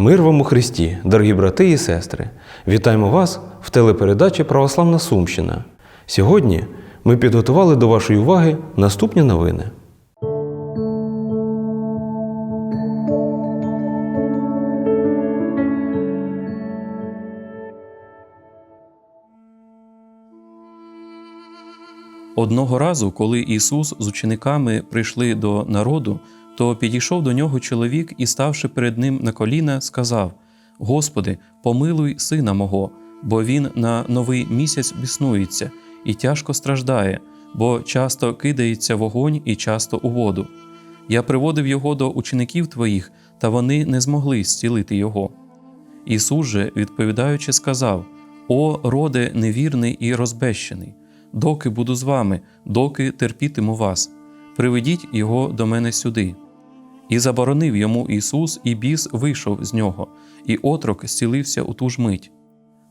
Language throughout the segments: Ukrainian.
Мир вам у Христі, дорогі брати і сестри! Вітаємо вас в телепередачі Православна Сумщина. Сьогодні ми підготували до вашої уваги наступні новини. Одного разу, коли Ісус з учениками прийшли до народу, то підійшов до нього чоловік і, ставши перед ним на коліна, сказав: Господи, помилуй сина мого, бо він на новий місяць біснується і тяжко страждає, бо часто кидається в огонь і часто у воду. Я приводив його до учеників твоїх, та вони не змогли зцілити його. Ісус же, відповідаючи, сказав: О, роде невірний і розбещений, доки буду з вами, доки терпітиму вас, приведіть його до мене сюди. І заборонив йому Ісус, і біс вийшов з нього, і отрок зцілився у ту ж мить.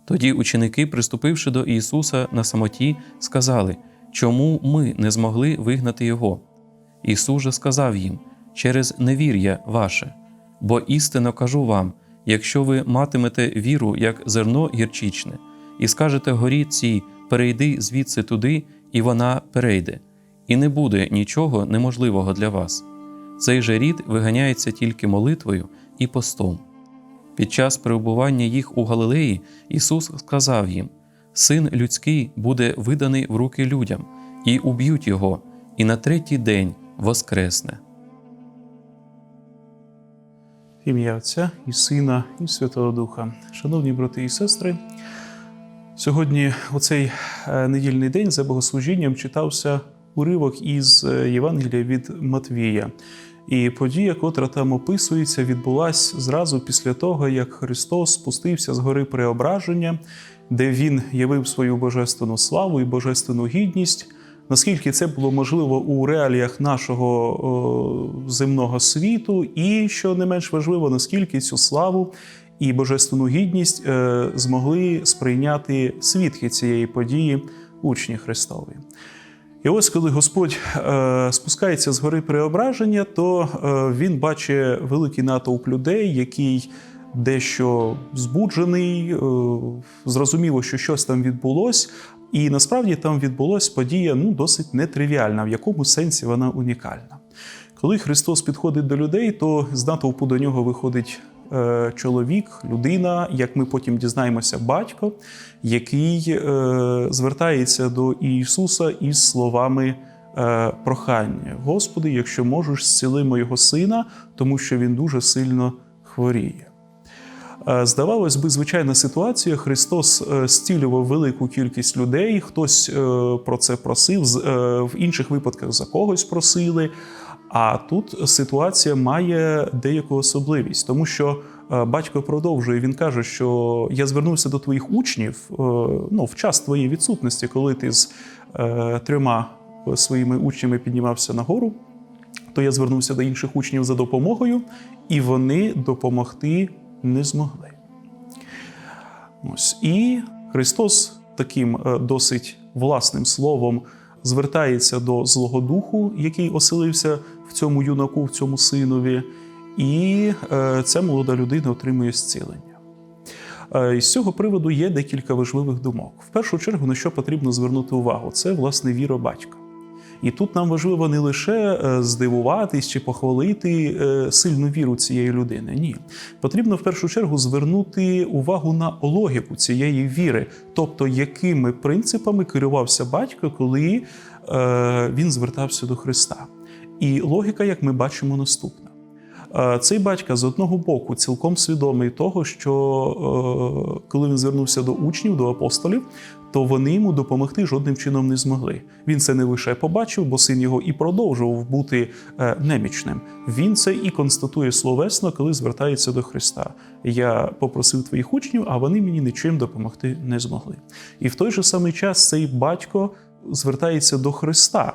Тоді ученики, приступивши до Ісуса на самоті, сказали, чому ми не змогли вигнати Його? Ісус же сказав їм через невір'я ваше, бо істинно кажу вам, якщо ви матимете віру, як зерно гірчичне, і скажете горі цій, перейди звідси туди, і вона перейде, і не буде нічого неможливого для вас. Цей же рід виганяється тільки молитвою і постом. Під час перебування їх у Галилеї Ісус сказав їм: Син людський буде виданий в руки людям, і уб'ють його, і на третій день воскресне. Ім'я Отця і Сина, і Святого Духа. Шановні брати і сестри, сьогодні, у цей е, недільний день, за богослужінням читався уривок із е, Євангелія від Матвія. І подія, котра там описується, відбулася зразу після того, як Христос спустився з гори Преображення, де Він явив свою божественну славу і божественну гідність. Наскільки це було можливо у реаліях нашого о, земного світу, і що не менш важливо, наскільки цю славу і божественну гідність е, змогли сприйняти свідки цієї події учні Христові. І ось коли Господь е, спускається з гори Преображення, то е, він бачить великий натовп людей, який дещо збуджений, е, зрозуміло, що щось там відбулось. І насправді там відбулась подія ну, досить нетривіальна, в якому сенсі вона унікальна. Коли Христос підходить до людей, то з натовпу до нього виходить чоловік, людина, як ми потім дізнаємося, батько, який е, звертається до Ісуса із словами е, прохання: Господи, якщо можеш, зціли моєго сина, тому що він дуже сильно хворіє. Е, Здавалось би, звичайна ситуація. Христос е, зцілював велику кількість людей. Хтось е, про це просив, е, в інших випадках за когось просили. А тут ситуація має деяку особливість, тому що е, батько продовжує. Він каже, що я звернувся до твоїх учнів е, ну, в час твоєї відсутності, коли ти з е, трьома своїми учнями піднімався нагору, то я звернувся до інших учнів за допомогою, і вони допомогти не змогли. Ось. І Христос таким досить власним словом звертається до Злого Духу, який оселився в цьому юнаку, в цьому синові, і е, ця молода людина отримує зцілення. Е, з цього приводу є декілька важливих думок. В першу чергу, на що потрібно звернути увагу, це власне віра батька. І тут нам важливо не лише е, здивуватись чи похвалити сильну віру цієї людини. Ні, потрібно в першу чергу звернути увагу на логіку цієї віри, тобто якими принципами керувався батько, коли він звертався до Христа. І логіка, як ми бачимо, наступна. Е, Цей батько з одного боку цілком свідомий того, що е, коли він звернувся до учнів, до апостолів, то вони йому допомогти жодним чином не змогли. Він це не лише побачив, бо син його і продовжував бути е, немічним. Він це і констатує словесно, коли звертається до Христа. Я попросив твоїх учнів, а вони мені нічим допомогти не змогли. І в той же самий час цей батько звертається до Христа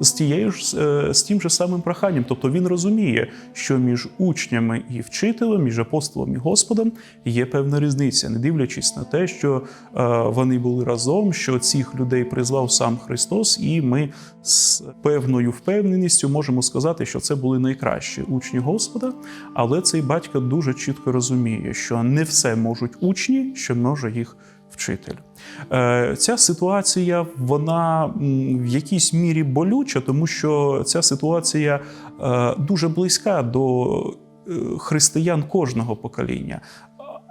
з тією ж е, з тим же самим проханням. Тобто він розуміє, що між учнями і вчителем, між апостолом і Господом є певна різниця, не дивлячись на те, що е, вони були разом, що цих людей призвав сам Христос, і ми з певною впевненістю можемо сказати, що це були найкращі учні Господа. Але цей батько дуже чітко розуміє, що не все можуть учні, що може їх вчитель. Е, Ця ситуація вона в якійсь мірі болюча, тому що ця ситуація е, дуже близька до е, християн кожного покоління.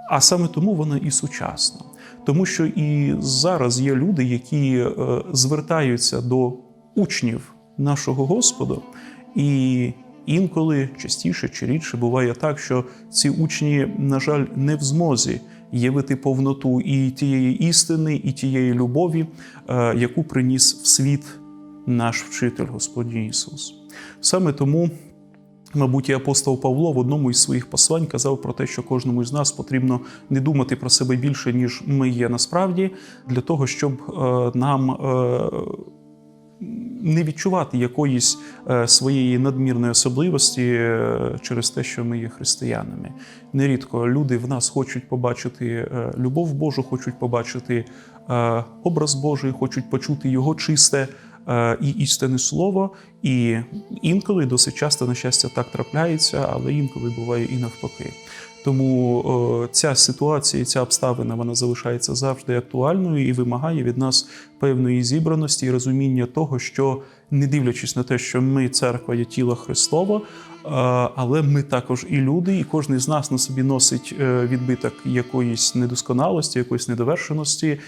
А саме тому вона і сучасна. Тому що і зараз є люди, які звертаються до учнів нашого Господа, і інколи частіше чи рідше буває так, що ці учні, на жаль, не в змозі явити повноту і тієї істини, і тієї любові, е, яку приніс в світ наш вчитель Господній Ісус. Саме тому. Мабуть, і апостол Павло в одному із своїх послань казав про те, що кожному з нас потрібно не думати про себе більше, ніж ми є насправді, для того, щоб е, нам е, не відчувати якоїсь е, своєї надмірної особливості е, через те, що ми є християнами. Нерідко люди в нас хочуть побачити е, любов Божу, хочуть побачити образ Божий, хочуть почути його чисте і істинне слово. І інколи досить часто, на щастя, так трапляється, але інколи буває і навпаки. Тому ця ситуація, ця обставина вона залишається завжди актуальною і вимагає від нас певної зібраності і розуміння того, що не дивлячись на те, що ми церква є тіло Христова, але ми також і люди, і кожен з нас на собі носить е, відбиток якоїсь недосконалості, якоїсь недовершеності.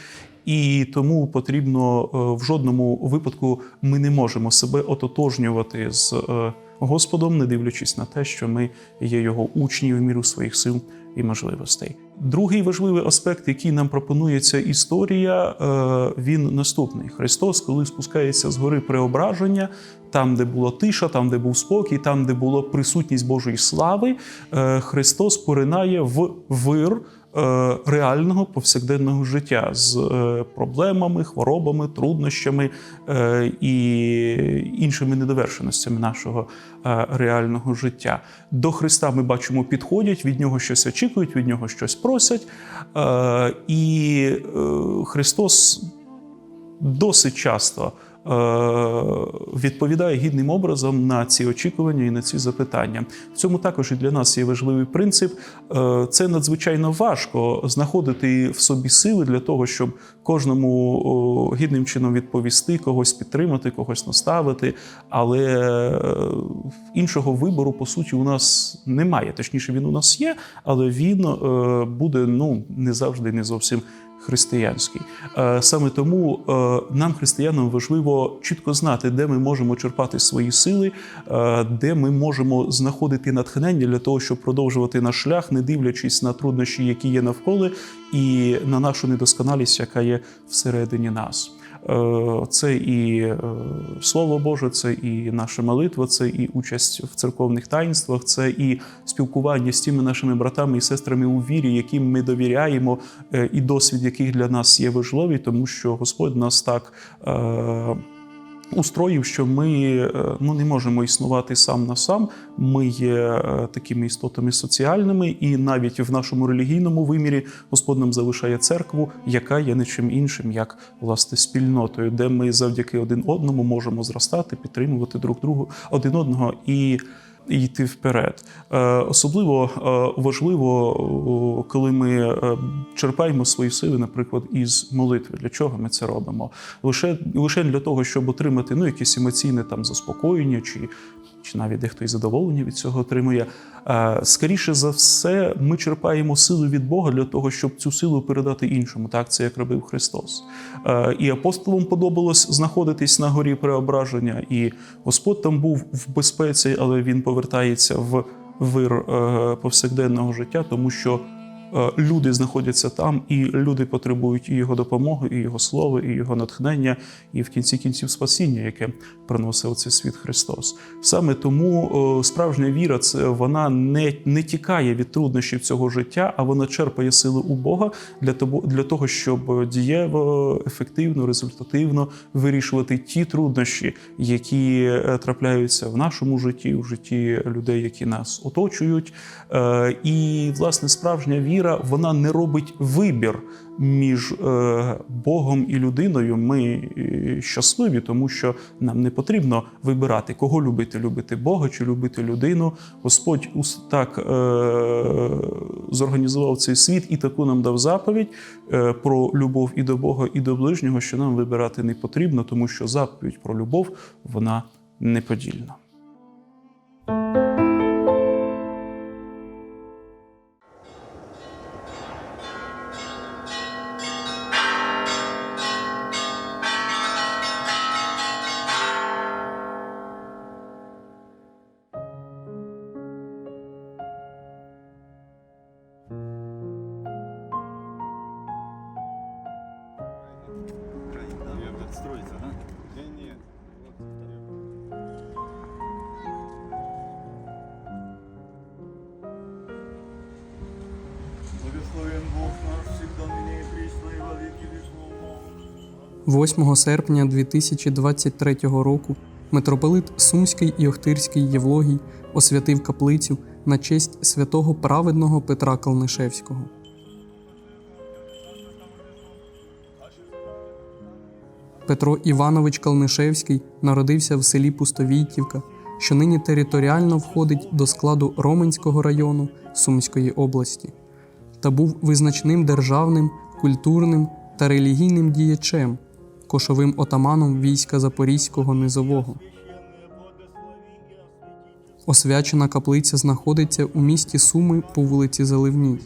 І тому потрібно в жодному випадку ми не можемо себе ототожнювати з е, Господом, не дивлячись на те, що ми є його учні в міру своїх сил і можливостей. Другий важливий аспект, який нам пропонує ця історія, е, він наступний: Христос, коли спускається з гори преображення, там, де була тиша, там, де був спокій, там, де була присутність Божої слави, е, Христос поринає в вир е, реального повсякденного життя з е, проблемами, хворобами, труднощами і іншими недовершеностями нашого реального життя. До Христа ми бачимо, підходять, від нього щось очікують, від нього щось просять. І Христос досить часто відповідає гідним образом на ці очікування і на ці запитання. В цьому також і для нас є важливий принцип. Е, Це надзвичайно важко знаходити в собі сили для того, щоб кожному гідним чином відповісти, когось підтримати, когось наставити. Але е, іншого вибору, по суті, у нас немає. Точніше, він у нас є, але він е, буде ну не завжди не зовсім християнський. Е, Саме тому е, нам, християнам, важливо чітко знати, де ми можемо черпати свої сили, е, де ми можемо знаходити натхнення для того, щоб продовжувати наш шлях, не дивлячись на труднощі, які є навколо, і на нашу недосконалість, яка є всередині нас. Е, Це і е, Слово Боже, це і наша молитва, це і участь в церковних таїнствах, це і спілкування з тими нашими братами і сестрами у вірі, яким ми довіряємо, е, і досвід яких для нас є важливий, тому що Господь нас так. Устроїв, що ми е, ну, не можемо існувати сам на сам. Ми є е, такими істотами соціальними, і навіть в нашому релігійному вимірі Господь нам залишає церкву, яка є нічим іншим, як власне спільнотою, де ми завдяки один одному можемо зростати, підтримувати друг другу один одного і. Йти вперед. Е, Особливо е, важливо, коли ми е, черпаємо свої сили, наприклад, із молитви. Для чого ми це робимо? Лише, лише для того, щоб отримати ну, якесь емоційне там заспокоєння, чи, чи навіть дехто і задоволення від цього отримує. Е, Скоріше за все, ми черпаємо силу від Бога для того, щоб цю силу передати іншому. Так, це як робив Христос. Е, І апостолам подобалось знаходитись на горі преображення, і Господь там був в безпеці, але він повертається в вир е, повсякденного життя, тому що люди знаходяться там, і люди потребують і його допомоги, і його слова, і його натхнення, і в кінці кінців спасіння, яке приносив цей світ Христос. Саме тому е, справжня віра це вона не, не тікає від труднощів цього життя, а вона черпає сили у Бога для того, для того, щоб дієво, ефективно, результативно вирішувати ті труднощі, які е, трапляються в нашому житті, у житті людей, які нас оточують. Е, І власне справжня віра вона не робить вибір між е, Богом і людиною. Ми е, щасливі, тому що нам не потрібно вибирати, кого любити: любити Бога чи любити людину. Господь так зорганізував цей світ і таку нам дав заповідь про любов і до Бога, і до ближнього, що нам вибирати не потрібно, тому що заповідь про любов вона неподільна. Строится, да? Да нет. Благословен Бог наш, всегда ныне и присно и во веки веков. 8 серпня 2023 року митрополит Сумський і Охтирський Євлогій освятив каплицю на честь святого праведного Петра Калнишевського. Петро Іванович Калнишевський народився в селі Пустовійтівка, що нині територіально входить до складу Роменського району Сумської області, та був визначним державним, культурним та релігійним діячем, кошовим отаманом війська Запорізького низового. Освячена каплиця знаходиться у місті Суми по вулиці Заливній.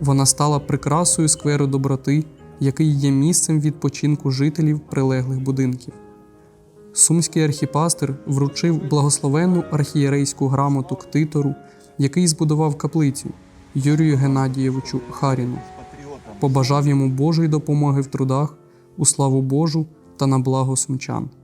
Вона стала прикрасою скверу доброти, який є місцем відпочинку жителів прилеглих будинків. Сумський архіпастир вручив благословенну архієрейську грамоту ктитору, який збудував каплицю Юрію Геннадійовичу Харіну. Побажав йому Божої допомоги в трудах, у славу Божу та на благо сумчан. –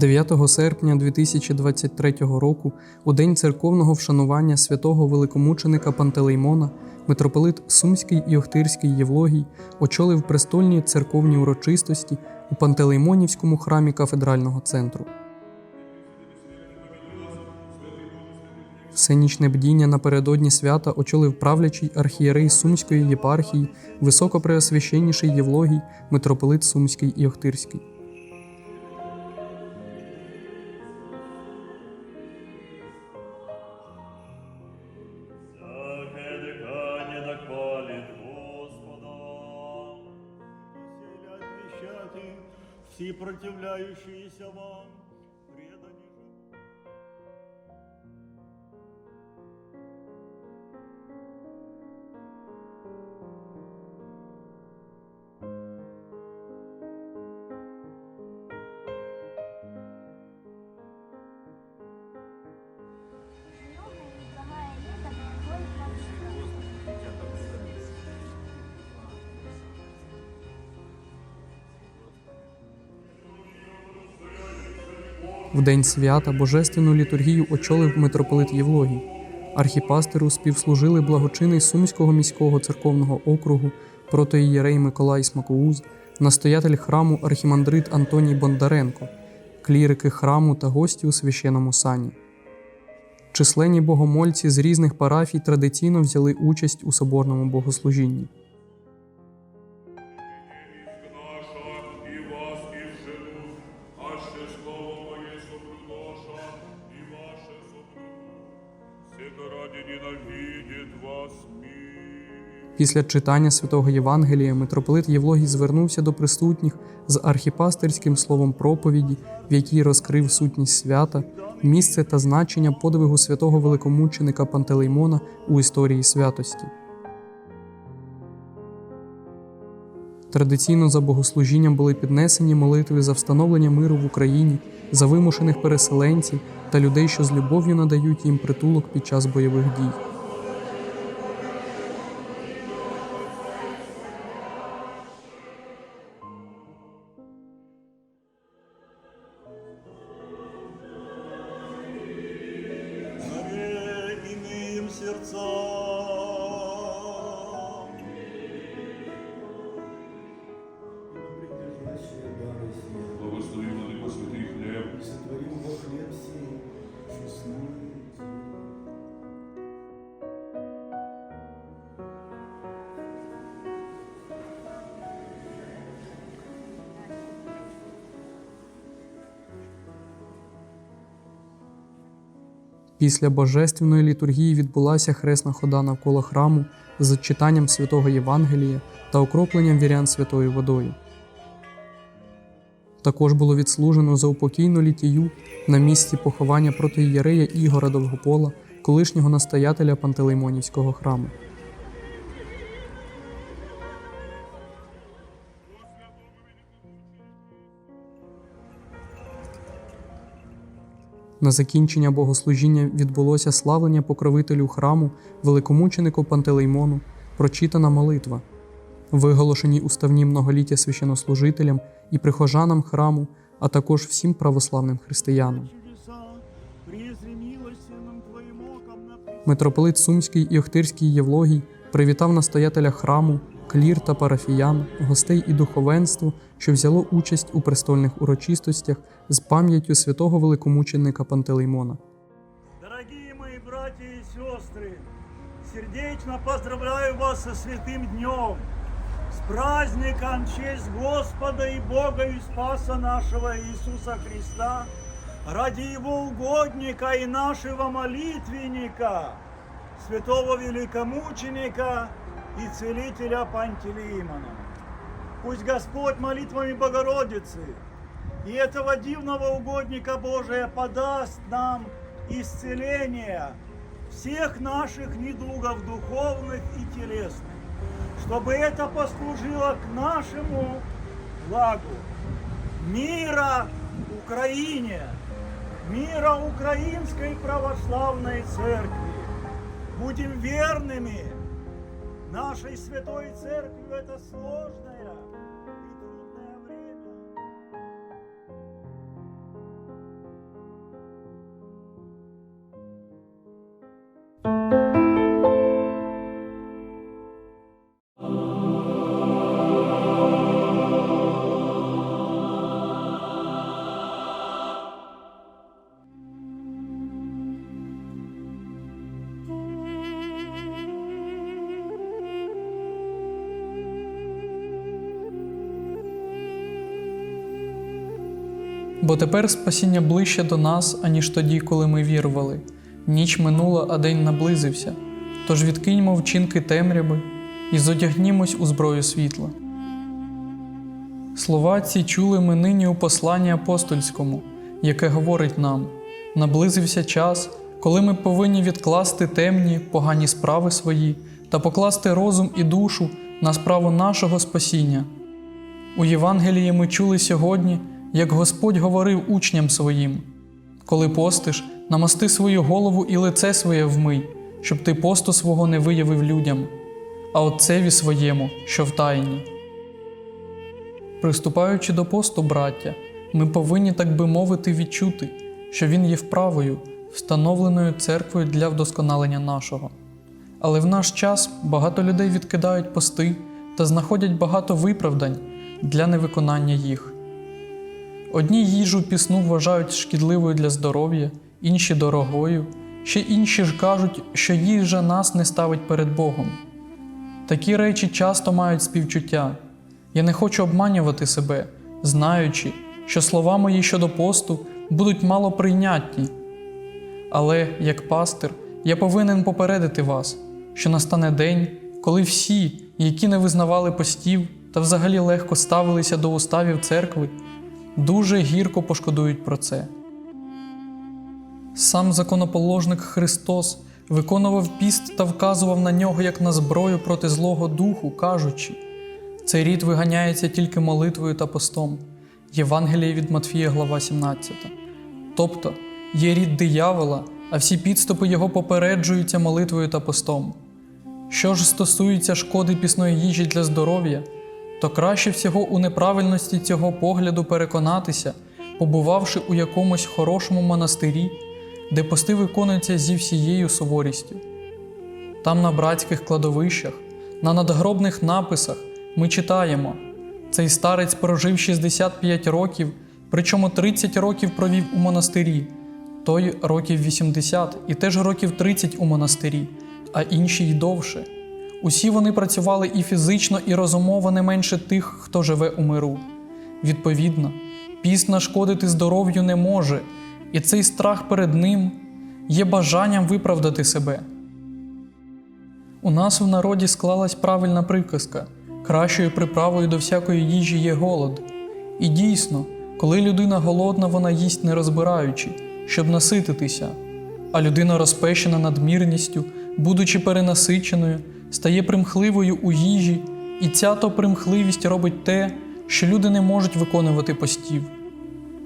9 серпня 2023 року, у день церковного вшанування святого великомученика Пантелеймона, митрополит Сумський і Охтирський Євлогій очолив престольні церковні урочистості у Пантелеймонівському храмі кафедрального центру. Всенічне бдіння напередодні свята очолив правлячий архієрей Сумської єпархії, високопреосвященніший Євлогій, митрополит Сумський і Охтирський. Все противляющиеся вам, В день свята божественну літургію очолив митрополит Євлогій. Архіпастеру співслужили благочини Сумського міського церковного округу, протоієрей Миколай Смакоуз, настоятель храму архімандрит Антоній Бондаренко, клірики храму та гості у священному сані. Численні богомольці з різних парафій традиційно взяли участь у соборному богослужінні. Після читання святого Євангелія митрополит Євлогій звернувся до присутніх з архіпастерським словом проповіді, в якій розкрив сутність свята, місце та значення подвигу святого великомученика Пантелеймона у історії святості. Традиційно за богослужінням були піднесені молитви за встановлення миру в Україні, за вимушених переселенців та людей, що з любов'ю надають їм притулок під час бойових дій. Після божественної літургії відбулася хресна хода навколо храму з читанням святого Євангелія та окропленням вірян святою водою. Також було відслужено за упокійну літію на місці поховання проти Єрея Ігора Довгопола, колишнього настоятеля Пантелеймонівського храму. На закінчення богослужіння відбулося славлення покровителю храму, великомученику Пантелеймону, прочитана молитва, виголошені уставні многоліття священнослужителям і прихожанам храму, а також всім православним християнам. Митрополит Сумський і Охтирський Євлогій привітав настоятеля храму, клір та парафіян, гостей і духовенство, що взяло участь у престольних урочистостях з пам'яттю святого великомученика Пантелеймона. Дорогие мои братья и сестры, сердечно поздравляю вас со святым днем, с праздником честь Господа и Бога и Спаса нашего Иисуса Христа, ради Его угодника и нашего молитвенника, святого великомученика и целителя Пантелеимона. Пусть Господь молитвами Богородицы и этого дивного угодника Божия подаст нам исцеление всех наших недугов духовных и телесных, чтобы это послужило к нашему благу. Мира Украине, мира Украинской Православной Церкви. Будем верными нашей Святой Церкви это сложное Бо тепер спасіння ближче до нас, аніж тоді, коли ми вірували. Ніч минула, а день наблизився. Тож відкиньмо вчинки темряви і зодягнімось у зброю світла. Слова ці чули ми нині у посланні апостольському, яке говорить нам: наблизився час, коли ми повинні відкласти темні, погані справи свої та покласти розум і душу на справу нашого спасіння. У Євангелії ми чули сьогодні, як Господь говорив учням своїм: коли постиш, намасти свою голову і лице своє вмий, щоб ти посту свого не виявив людям, а отцеві своєму, що в тайні. Приступаючи до посту, браття, ми повинні, так би мовити, відчути, що він є вправою, встановленою церквою для вдосконалення нашого. Але в наш час багато людей відкидають пости та знаходять багато виправдань для невиконання їх. Одні їжу пісну вважають шкідливою для здоров'я, інші дорогою, ще інші ж кажуть, що їжа нас не ставить перед Богом. Такі речі часто мають співчуття. Я не хочу обманювати себе, знаючи, що слова мої щодо посту будуть мало прийнятні. Але, як пастир, я повинен попередити вас, що настане день, коли всі, які не визнавали постів та взагалі легко ставилися до уставів церкви, дуже гірко пошкодують про це. Сам законоположник Христос виконував піст та вказував на нього як на зброю проти Злого Духу, кажучи: цей рід виганяється тільки молитвою та постом. Євангеліє від Матфія, глава 17. Тобто є рід диявола, а всі підступи його попереджуються молитвою та постом. Що ж стосується шкоди пісної їжі для здоров'я, то краще всього у неправильності цього погляду переконатися, побувавши у якомусь хорошому монастирі, де пости виконуються зі всією суворістю. Там на братських кладовищах, на надгробних написах ми читаємо: цей старець прожив 65 років, причому 30 років провів у монастирі, той років 80 і теж років 30 у монастирі, а інші й довше. Усі вони працювали і фізично, і розумово не менше тих, хто живе у миру. Відповідно, піст нашкодити здоров'ю не може, і цей страх перед ним є бажанням виправдати себе. У нас в народі склалась правильна приказка: кращою приправою до всякої їжі є голод. І дійсно, коли людина голодна, вона їсть не розбираючи, щоб насититися, а людина розпещена надмірністю, будучи перенасиченою, стає примхливою у їжі, і ця то примхливість робить те, що люди не можуть виконувати постів.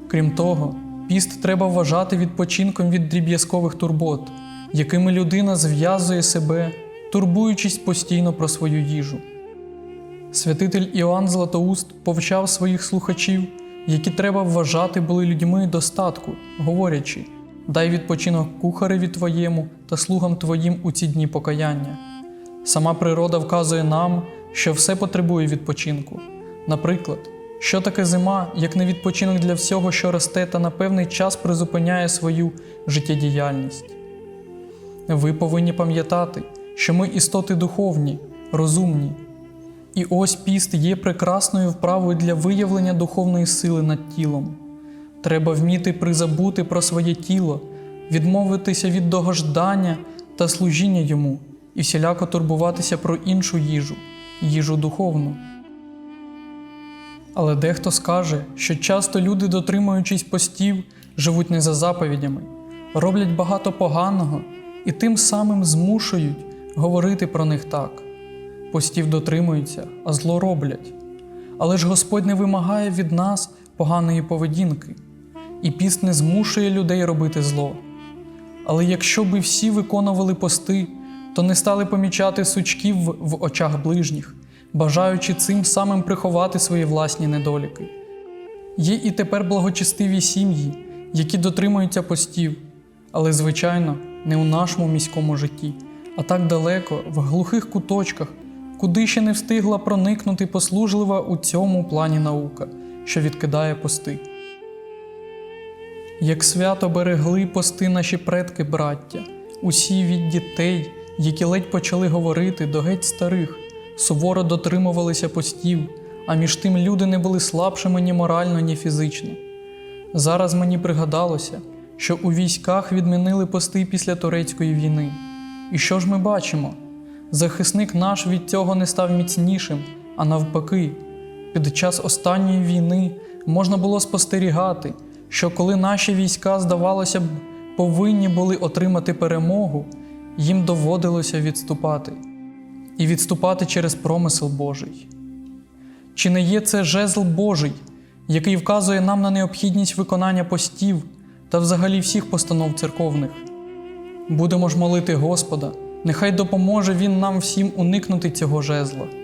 Крім того, піст треба вважати відпочинком від дріб'язкових турбот, якими людина зв'язує себе, турбуючись постійно про свою їжу. Святитель Іоанн Златоуст повчав своїх слухачів, які треба вважати були людьми достатку, говорячи: дай відпочинок кухареві твоєму та слугам твоїм у ці дні покаяння. Сама природа вказує нам, що все потребує відпочинку. Наприклад, що таке зима, як не відпочинок для всього, що росте та на певний час призупиняє свою життєдіяльність. Ви повинні пам'ятати, що ми істоти духовні, розумні. І ось піст є прекрасною вправою для виявлення духовної сили над тілом. Треба вміти призабути про своє тіло, відмовитися від догождання та служіння йому і всіляко турбуватися про іншу їжу, їжу духовну. Але дехто скаже, що часто люди, дотримуючись постів, живуть не за заповідями, роблять багато поганого і тим самим змушують говорити про них так. Постів дотримуються, а зло роблять. Але ж Господь не вимагає від нас поганої поведінки, і піст не змушує людей робити зло. Але якщо би всі виконували пости, то не стали помічати сучків в- очах ближніх, бажаючи цим самим приховати свої власні недоліки. Є і тепер благочестиві сім'ї, які дотримуються постів, але, звичайно, не у нашому міському житті, а так далеко, в глухих куточках, куди ще не встигла проникнути послужлива у цьому плані наука, що відкидає пости. Як свято берегли пости наші предки, браття, усі від дітей, які ледь почали говорити до геть старих, суворо дотримувалися постів, а між тим люди не були слабшими ні морально, ні фізично. Зараз мені пригадалося, що у військах відмінили пости після турецької війни. І що ж ми бачимо? Захисник наш від цього не став міцнішим, а навпаки, під час останньої війни можна було спостерігати, що коли наші війська, здавалося б, повинні були отримати перемогу, їм доводилося відступати і відступати через промисел Божий. Чи не є це жезл Божий, який вказує нам на необхідність виконання постів та взагалі всіх постанов церковних? Будемо ж молити Господа, нехай допоможе Він нам всім уникнути цього жезла.